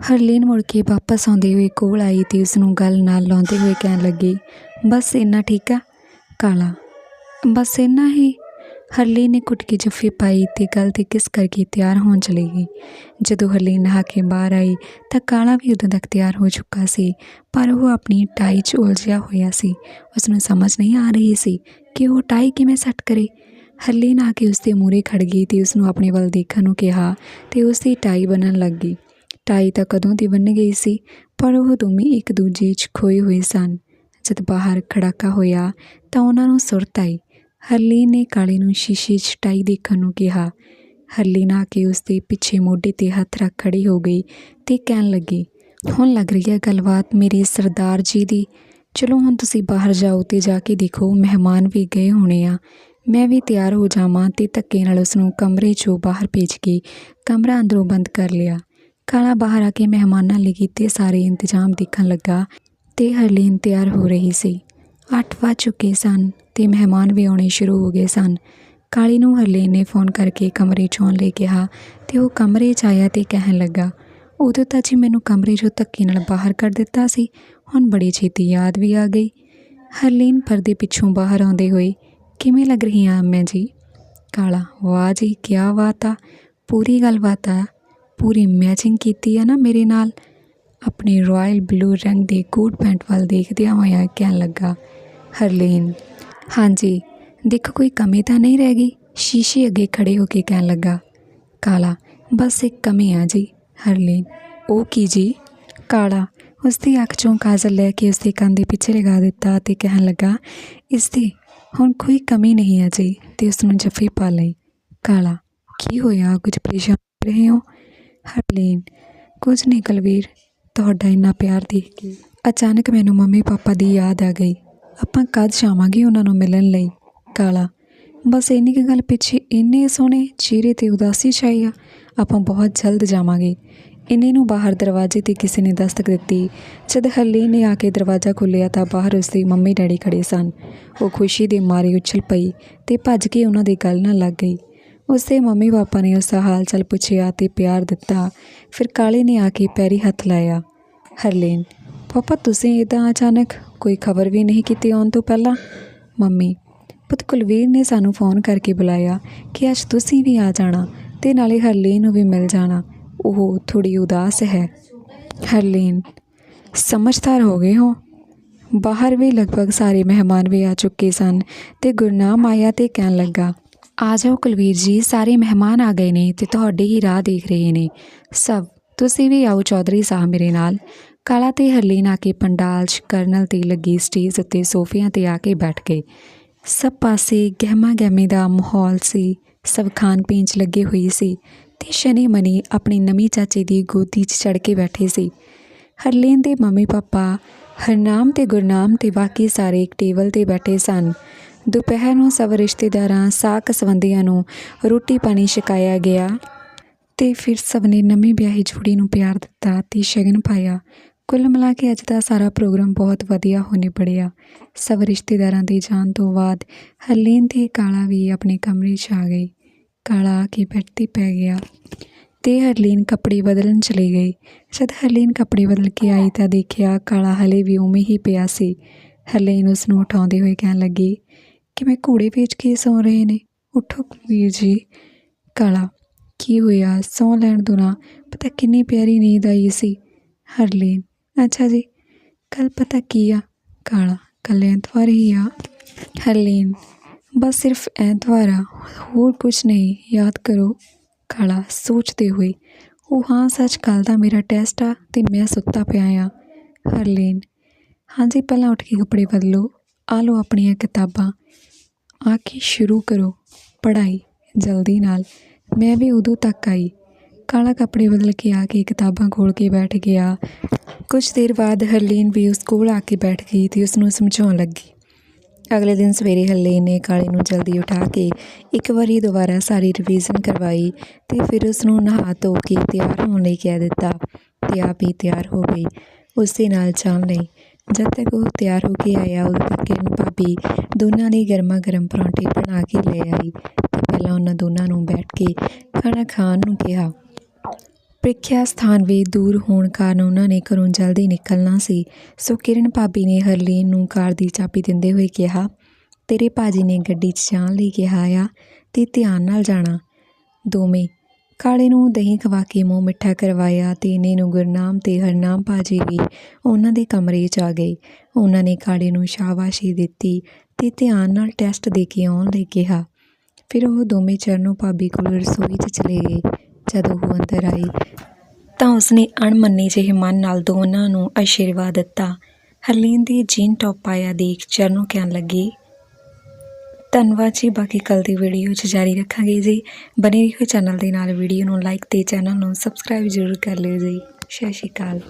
ਹਰਲੀਨ ਮੁੜ ਕੇ ਵਾਪਸ ਆਉਂਦੇ ਹੋਏ ਕੋਲ ਆਈ ਤੇ ਉਸ ਨੂੰ ਗੱਲ ਨਾਲ ਲਾਉਂਦੇ ਹੋਏ ਕਹਿਣ ਲੱਗੀ, ਬਸ ਇੰਨਾ ਠੀਕ ਆ? ਕਾਲਾ, ਬਸ ਇੰਨਾ ਹੀ? ਹਰਲੀਨ ਨੇ ਕੁੱਟ ਕੇ ਜੱਫੀ ਪਾਈ ਤੇ ਗੱਲ ਤੇ ਕਿਸ ਕਰਕੇ ਤਿਆਰ ਹੋਣ ਚਲੀ ਗਈ। ਜਦੋਂ ਹਰਲੀਨ ਨਹਾ ਕੇ ਬਾਹਰ ਆਈ ਤਾਂ ਕਾਲਾ ਵੀ ਉਦੋਂ ਤੱਕ ਤਿਆਰ ਹੋ ਚੁੱਕਾ ਸੀ, ਪਰ ਉਹ ਆਪਣੀ ਟਾਈ 'ਚ ਉਲਝਿਆ ਹੋਇਆ ਸੀ। ਉਸ ਨੂੰ ਸਮਝ ਨਹੀਂ ਆ ਰਹੀ ਸੀ ਕਿ ਉਹ ਟਾਈ ਕਿਵੇਂ ਸੈੱਟ ਕਰੇ। ਹਰਲੀਨ ਆ ਕੇ ਉਸਦੇ ਮੂਹਰੇ ਖੜ ਗਈ ਤੇ ਉਸ ਨੂੰ ਆਪਣੇ ਵੱਲ ਦੇਖਣ ਨੂੰ ਕਿਹਾ ਤੇ ਉਸਦੀ ਟਾਈ ਬਣਨ ਲੱਗ ਗਈ। ਟਾਈ ਤਾਂ ਕਦੋਂ ਦੀ ਬਣ ਗਈ ਸੀ, ਪਰ ਉਹ ਦੋਵੇਂ ਇੱਕ ਦੂਜੇ 'ਚ ਖੋਏ ਹੋਏ ਸਨ। ਜਦ ਬਾਹਰ ਖੜਾਕਾ ਹੋਇਆ ਤਾਂ ਉਹਨਾਂ ਨੂੰ ਸੁਰਤ ਆਈ। ਹਰਲੀਨ ਨੇ ਕਾਲੇ ਨੂੰ ਸ਼ੀਸ਼ੇ 'ਚ ਟਾਈ ਦੇਖਣ ਨੂੰ ਕਿਹਾ। ਹਰਲੀਨ ਆ ਕੇ ਉਸਦੇ ਪਿੱਛੇ ਮੋਢੇ ਤੇ ਹੱਥ ਰੱਖ ਖੜੀ ਹੋ ਗਈ ਤੇ ਕਹਿਣ ਲੱਗੀ, ਹੁਣ ਲੱਗ ਰਹੀ ਹੈ ਗੱਲਬਾਤ ਮੇਰੇ ਸਰਦਾਰ ਜੀ ਦੀ। ਚਲੋ ਹੁਣ ਤੁਸੀਂ ਬਾਹਰ ਜਾਓ ਤੇ ਜਾ ਕੇ ਦੇਖੋ, ਮਹਿਮਾਨ ਵੀ ਗਏ ਹੋਣੇ ਆ। ਮੈਂ ਵੀ ਤਿਆਰ ਹੋ ਜਾਵਾਂ ਤੇ ਧੱਕੇ ਨਾਲ ਉਸ ਨੂੰ ਕਮਰੇ 'ਚੋਂ ਬਾਹਰ ਭੇਜ ਕੇ ਕਮਰਾ ਅੰਦਰੋਂ ਬੰਦ ਕਰ ਲਿਆ। ਕਾਲਾ ਬਾਹਰ ਆ ਕੇ ਮਹਿਮਾਨਾਂ ਲਈ ਕੀਤੇ ਸਾਰੇ ਇੰਤਜ਼ਾਮ ਦੇਖਣ ਲੱਗਾ ਤੇ ਹਰਲੀਨ ਤਿਆਰ ਹੋ ਰਹੀ ਸੀ। ਅੱਠ ਵੱਜ ਚੁੱਕੇ ਸਨ ਤੇ ਮਹਿਮਾਨ ਵੀ ਆਉਣੇ ਸ਼ੁਰੂ ਹੋ ਗਏ ਸਨ। ਕਾਲੀ ਨੂੰ ਹਰਲੀਨ ਨੇ ਫੋਨ ਕਰਕੇ ਕਮਰੇ 'ਚ ਆਉਣ ਲਈ ਕਿਹਾ ਤੇ ਉਹ ਕਮਰੇ 'ਚ ਆਇਆ ਤੇ ਕਹਿਣ ਲੱਗਾ, ਉਦੋਂ ਤਾਂ ਜੀ ਮੈਨੂੰ ਕਮਰੇ 'ਚੋਂ ਧੱਕੇ ਨਾਲ ਬਾਹਰ ਕੱਢ ਦਿੱਤਾ ਸੀ, ਹੁਣ ਬੜੀ ਛੇਤੀ ਯਾਦ ਵੀ ਆ ਗਈ। ਹਰਲੀਨ ਪਰਦੇ ਪਿੱਛੋਂ ਬਾਹਰ ਆਉਂਦੇ ਹੋਏ ਕਿਵੇਂ ਲੱਗ ਰਹੀ ਹਾਂ ਮੈਂ ਜੀ? ਕਾਲਾ, ਵਾਹ ਜੀ ਕੀ ਬਾਤ ਆ। ਪੂਰੀ ਗੱਲਬਾਤ ਆ। ਪੂਰੀ ਮੈਚਿੰਗ ਕੀਤੀ ਆ ਨਾ ਮੇਰੇ ਨਾਲ। ਆਪਣੇ ਰਾਇਲ ਬਲੂ ਰੰਗ ਦੇ ਕੋਟ ਪੈਂਟ ਵੱਲ ਦੇਖਦਿਆਂ ਹੋਇਆ ਕਹਿਣ ਲੱਗਾ, ਹਰਲੀਨ, ਹਾਂਜੀ, ਦੇਖੋ ਕੋਈ ਕਮੀ ਤਾਂ ਨਹੀਂ ਰਹਿ ਗਈ? ਸ਼ੀਸ਼ੇ ਅੱਗੇ ਖੜੇ ਹੋ ਕੇ ਕਹਿਣ ਲੱਗਾ, ਕਾਲਾ, ਬਸ ਇੱਕ ਕਮੀ ਆ ਜੀ, ਹਰਲੀਨ। ਉਹ ਕੀ ਜੀ? ਕਾਲਾ ਉਸ ਦੀ ਅੱਖ ਚੋਂ ਕਾਜਲ ਲੈ ਕੇ ਉਸ ਦੇ ਕੰਨ ਦੇ ਪਿੱਛੇ ਲਗਾ ਦਿੱਤਾ ਤੇ ਕਹਿਣ ਲੱਗਾ ਇਸ ਦੀ ਹੁਣ ਕੋਈ ਕਮੀ ਨਹੀਂ ਹੈ ਜੀ, ਤੇ ਉਸ ਨੂੰ ਜੱਫੀ ਪਾ ਲਈ। ਕਾਲਾ, ਕੀ ਹੋਇਆ? ਕੁਝ ਪਰੇਸ਼ਾਨ ਰਹੇ ਹੋ? ਹਰਲੀਨ, ਕੁਝ ਨਹੀਂ ਕਲਵੀਰ, ਤੁਹਾਡਾ ਇੰਨਾ ਪਿਆਰ ਦੇਖ ਕੇ ਅਚਾਨਕ ਮੈਨੂੰ ਮੰਮੀ ਪਾਪਾ ਦੀ ਯਾਦ ਆ ਗਈ। ਆਪਾਂ ਕਦ ਜਾਵਾਂਗੇ ਉਹਨਾਂ ਨੂੰ ਮਿਲਣ ਲਈ? ਕਾਲਾ, ਬਸ ਇੰਨੀ ਕੁ ਗੱਲ ਪਿੱਛੇ ਇੰਨੇ ਸੋਹਣੇ ਚਿਹਰੇ ਤੇ ਉਦਾਸੀ ਛਾਈ ਆ, ਆਪਾਂ ਬਹੁਤ ਜਲਦ ਜਾਵਾਂਗੇ। ਇੰਨੇ ਨੂੰ ਬਾਹਰ ਦਰਵਾਜ਼ੇ ਤੇ ਕਿਸੇ ਨੇ ਦਸਤਕ ਦਿੱਤੀ। ਜਦ ਹਰਲੀਨ ਨੇ ਆ ਕੇ ਦਰਵਾਜ਼ਾ ਖੋਲ੍ਹਿਆ ਤਾਂ ਬਾਹਰ ਉਸਦੀ ਮੰਮੀ ਡੈਡੀ ਖੜੇ ਸਨ। ਉਹ ਖੁਸ਼ੀ ਦੇ ਮਾਰੇ ਉਛਲ ਪਈ ਤੇ ਭੱਜ ਕੇ ਉਹਨਾਂ ਦੇ ਗੱਲ ਨਾਲ ਲੱਗ ਗਈ। ਉਸਦੇ ਮੰਮੀ ਪਾਪਾ ਨੇ ਉਸ ਦਾ ਹਾਲ ਚਾਲ ਪੁੱਛਿਆ ਤੇ ਪਿਆਰ ਦਿੱਤਾ। ਫਿਰ ਕਾਲੇ ਨੇ ਆ ਕੇ ਪੈਰੀ ਹੱਥ ਲਾਇਆ। ਹਰਲੀਨ, ਪਾਪਾ, ਤੁਸੀਂ ਇਦਾਂ ਅਚਾਨਕ ਕੋਈ ਖਬਰ ਵੀ ਨਹੀਂ ਕੀਤੀ ਆਉਣ ਤੋਂ ਪਹਿਲਾਂ? ਮੰਮੀ, ਪੁੱਤ ਕੁਲਵੀਰ ਨੇ ਸਾਨੂੰ ਫੋਨ ਕਰਕੇ ਬੁਲਾਇਆ ਕਿ ਅੱਜ ਤੁਸੀਂ ਵੀ ਆ ਜਾਣਾ ਤੇ ਨਾਲੇ ਹਰਲੀਨ ਨੂੰ ਵੀ ਮਿਲ ਜਾਣਾ। ਉਹ ਥੋੜ੍ਹੀ ਉਦਾਸ ਹੈ। ਹਰਲੀਨ, ਸਮਝਦਾਰ ਹੋ ਗਏ ਹੋ। ਬਾਹਰ ਵੀ ਲਗਭਗ ਸਾਰੇ ਮਹਿਮਾਨ ਵੀ ਆ ਚੁੱਕੇ ਸਨ ਤੇ ਗੁਰਨਾਮ ਆਇਆ ਤੇ ਕਹਿਣ ਲੱਗਾ, ਆ ਜਾਓ ਕੁਲਵੀਰ ਜੀ, ਸਾਰੇ ਮਹਿਮਾਨ ਆ ਗਏ ਨੇ ਤੇ ਤੁਹਾਡੇ ਹੀ ਰਾਹ ਦੇਖ ਰਹੇ ਨੇ। ਸਭ, ਤੁਸੀਂ ਵੀ ਆਓ ਚੌਧਰੀ ਸਾਹਿਬ ਮੇਰੇ ਨਾਲ। ਕਾਲਾ ਤੇ ਹਰਲੀਨ ਆ ਕੇ ਪੰਡਾਲ 'ਚ ਕਰਨਲ ਤੇ ਲੱਗੀ ਸਟੇਜ ਉੱਤੇ ਸੋਫਿਆਂ ਤੇ ਆ ਕੇ ਬੈਠ ਗਏ। ਸਭ ਪਾਸੇ ਗਹਿਮਾ ਗਹਿਮੀ ਦਾ ਮਾਹੌਲ ਸੀ, ਸਭ ਖਾਣ ਪੀਣ 'ਚ ਲੱਗੇ ਹੋਈ ਸੀ। ਤੇ ਸ਼ਨੀ ਮਨੀ ਆਪਣੀ ਨਵੀਂ ਚਾਚੇ ਦੀ ਗੋਦੀ 'ਚ ਚੜ ਕੇ ਬੈਠੇ ਸੀ। ਹਰਲੀਨ ਦੇ ਮੰਮੀ ਪਾਪਾ ਹਰਨਾਮ ਤੇ ਗੁਰਨਾਮ ਤੇ ਬਾਕੀ ਸਾਰੇ ਇੱਕ ਟੇਬਲ ਤੇ ਬੈਠੇ ਸਨ। ਦੁਪਹਿਰ ਨੂੰ ਸਭ ਰਿਸ਼ਤੇਦਾਰਾਂ, ਸਾਕ ਸੰਬੰਧੀਆਂ ਨੂੰ ਰੋਟੀ ਪਾਣੀ ਛਕਾਇਆ ਗਿਆ ਤੇ ਫਿਰ ਸਭ ਨੇ ਨਵੀਂ ਵਿਆਹੀ ਜੋੜੀ ਨੂੰ ਪਿਆਰ ਦਿੱਤਾ ਤੇ ਸ਼ਗਨ ਪਾਇਆ। ਕੁੱਲ ਮਿਲਾ ਕੇ ਅੱਜ ਦਾ ਸਾਰਾ ਪ੍ਰੋਗਰਾਮ ਬਹੁਤ ਵਧੀਆ ਹੋਣੇ ਪੜਿਆ ਸਭ ਰਿਸ਼ਤੇਦਾਰਾਂ ਦੇ ਜਾਣ ਤੋਂ ਬਾਅਦ ਹਰਲੀਨ ਤੇ ਕਾਲਾ ਵੀ ਆਪਣੇ ਕਮਰੇ 'ਚ ਆ ਗਈ ਕਾਲਾ ਆ ਕੇ ਬੈੱਡ 'ਤੇ ਪੈ ਗਿਆ ਅਤੇ ਹਰਲੀਨ ਕੱਪੜੇ ਬਦਲਣ ਚਲੀ ਗਈ ਜਦ ਹਰਲੀਨ ਕੱਪੜੇ ਬਦਲ ਕੇ ਆਈ ਤਾਂ ਦੇਖਿਆ ਕਾਲਾ ਹਲੇ ਵੀ ਉਵੇਂ ਹੀ ਪਿਆ ਸੀ। ਹਰਲੀਨ ਉਸ ਨੂੰ ਉਠਾਉਂਦੇ ਹੋਏ ਕਹਿਣ ਲੱਗੀ ਕਿ ਮੈਂ ਘੋੜੇ ਵੇਚ ਕੇ ਸੌਂ ਰਹੇ ਨੇ? ਉਠੋ ਵੀਰ ਜੀ। ਕਾਲਾ, ਕੀ ਹੋਇਆ? ਸੌਂ ਲੈਣ ਦੋ ਨਾ। ਪਤਾ ਕਿੰਨੀ ਪਿਆਰੀ ਨੀਂਦ ਆਈ ਸੀ। ਹਰਲੀਨ, ਅੱਛਾ ਜੀ ਕੱਲ ਪਤਾ ਕੀ ਆ? ਕਾਲਾ ਕੱਲ ਐਤਵਾਰ ਹੀ ਆ। ਹਰਲੀਨ ਬਸ ਸਿਰਫ ਐਤਵਾਰ ਆ ਹੋਰ ਕੁਝ ਨਹੀਂ, ਯਾਦ ਕਰੋ ਕਾਲਾ, ਸੋਚਦੇ ਹੋਏ। ਉਹ ਹਾਂ, ਸੱਚ ਕੱਲ ਦਾ ਮੇਰਾ ਟੈਸਟ ਆ ਤੇ ਮੈਂ ਸੁੱਤਾ ਪਿਆ ਆ। ਹਰਲੀਨ, ਹਾਂਜੀ, ਪਹਿਲਾਂ ਉੱਠ ਕੇ ਕੱਪੜੇ ਬਦਲੋ। ਆ ਲਓ ਆਪਣੀਆਂ ਕਿਤਾਬਾਂ। ਆ ਕੇ ਸ਼ੁਰੂ ਕਰੋ ਪੜ੍ਹਾਈ ਜਲਦੀ ਨਾਲ। ਮੈਂ ਵੀ ਉਦੋਂ ਤੱਕ ਆਈ। ਕਾਲਾ ਕੱਪੜੇ ਬਦਲ ਕੇ ਆ ਕੇ ਕਿਤਾਬਾਂ ਖੋਲ ਕੇ ਬੈਠ ਗਿਆ। ਕੁਝ ਦੇਰ ਬਾਅਦ ਹਰਲੀਨ ਵੀ ਉਸ ਕੋਲ ਆ ਕੇ ਬੈਠ ਗਈ ਤੇ ਉਸ ਨੂੰ ਸਮਝਾਉਣ ਲੱਗੀ। ਅਗਲੇ ਦਿਨ ਸਵੇਰੇ ਹੱਲੇ ਨੇ ਕਾਲੇ ਨੂੰ ਜਲਦੀ ਉਠਾ ਕੇ ਇੱਕ ਵਾਰੀ ਦੁਬਾਰਾ ਸਾਰੀ ਰਿਵੀਜ਼ਨ ਕਰਵਾਈ ਤੇ ਫਿਰ ਉਸ ਨੂੰ ਨਹਾ ਧੋ ਕੇ ਤਿਆਰ ਹੋਣ ਲਈ ਕਹਿ ਦਿੱਤਾ, ਤੇ ਆਪ ਹੀ ਤਿਆਰ ਹੋ ਗਈ। ਉਸ ਦੇ ਨਾਲ ਜਾਣ ਲਈ ਜਦ ਤੱਕ ਉਹ ਤਿਆਰ ਹੋ ਕੇ ਆਇਆ ਉਦੋਂ ਤੱਕ ਕਿਰਨ ਭਾਬੀ ਦੋਨਾਂ ਨੇ ਗਰਮਾ ਗਰਮ ਪਰੌਂਠੇ ਬਣਾ ਕੇ ਲੈ ਆਈ ਤੇ ਪਹਿਲਾਂ ਉਹਨਾਂ ਦੋਨਾਂ ਨੂੰ ਬੈਠ ਕੇ ਖਾਣਾ ਖਾਣ ਨੂੰ ਕਿਹਾ। ਪ੍ਰੀਖਿਆ ਸਥਾਨ ਵੀ ਦੂਰ ਹੋਣ ਕਾਰਨ ਉਹਨਾਂ ਨੇ ਘਰੋਂ ਜਲਦੀ ਨਿਕਲਣਾ ਸੀ। ਸੋ ਕਿਰਨ ਭਾਬੀ ਨੇ ਹਰਲੀਨ ਨੂੰ ਕਾਰ ਦੀ ਚਾਬੀ ਦਿੰਦੇ ਹੋਏ ਕਿਹਾ, ਤੇਰੇ ਭਾਜੀ ਨੇ ਗੱਡੀ 'ਚ ਜਾਣ ਲਈ ਕਿਹਾ ਆ, ਤੇ ਧਿਆਨ ਨਾਲ ਜਾਣਾ। ਦੋਵੇਂ ਕਾਲੇ ਨੂੰ ਦਹੀਂ ਖਵਾ ਕੇ ਮੂੰਹ ਮਿੱਠਾ ਕਰਵਾਇਆ ਤੇ ਇਹਨੇ ਨੂੰ ਗੁਰਨਾਮ ਤੇ ਹਰਨਾਮ ਭਾਜੀ ਵੀ ਉਹਨਾਂ ਦੇ ਕਮਰੇ 'ਚ ਆ ਗਏ। ਉਹਨਾਂ ਨੇ ਕਾਲੇ ਨੂੰ ਸ਼ਾਬਾਸ਼ੀ ਦਿੱਤੀ ਤੇ ਧਿਆਨ ਨਾਲ ਟੈਸਟ ਦੇ ਕੇ ਆਉਣ ਲਈ ਕਿਹਾ। ਫਿਰ ਉਹ ਦੋਵੇਂ ਚਰਨੋਂ ਭਾਬੀ ਕੋਲ ਰਸੋਈ 'ਚ ਚਲੇ ਗਏ। ਜਦੋਂ ਉਹ ਅੰਦਰ ਆਈ ਤਾਂ ਉਸਨੇ ਅਣਮੰਨੇ ਜਿਹੇ ਮਨ ਨਾਲ ਦੋਨਾਂ ਨੂੰ ਆਸ਼ੀਰਵਾਦ ਦਿੱਤਾ। ਹਰਲੀਨ ਦੀ ਜੀਨ ਟੌਪ ਪਾਇਆ ਦੇਖ ਚਰਨੋਂ ਕਹਿਣ ਲੱਗੀ, ਧੰਨਵਾਦ ਜੀ, ਬਾਕੀ ਕੱਲ ਦੀ ਵੀਡੀਓ 'ਚ ਜਾਰੀ ਰੱਖਾਂਗੇ ਜੀ। ਬਨੇ ਰਹੋ ਚੈਨਲ ਦੇ ਨਾਲ, ਵੀਡੀਓ ਨੂੰ ਲਾਈਕ ਤੇ ਚੈਨਲ ਨੂੰ ਸਬਸਕ੍ਰਾਈਬ ਜ਼ਰੂਰ ਕਰ ਲਿਓ ਜੀ। ਸਤਿ ਸ਼੍ਰੀ ਅਕਾਲ।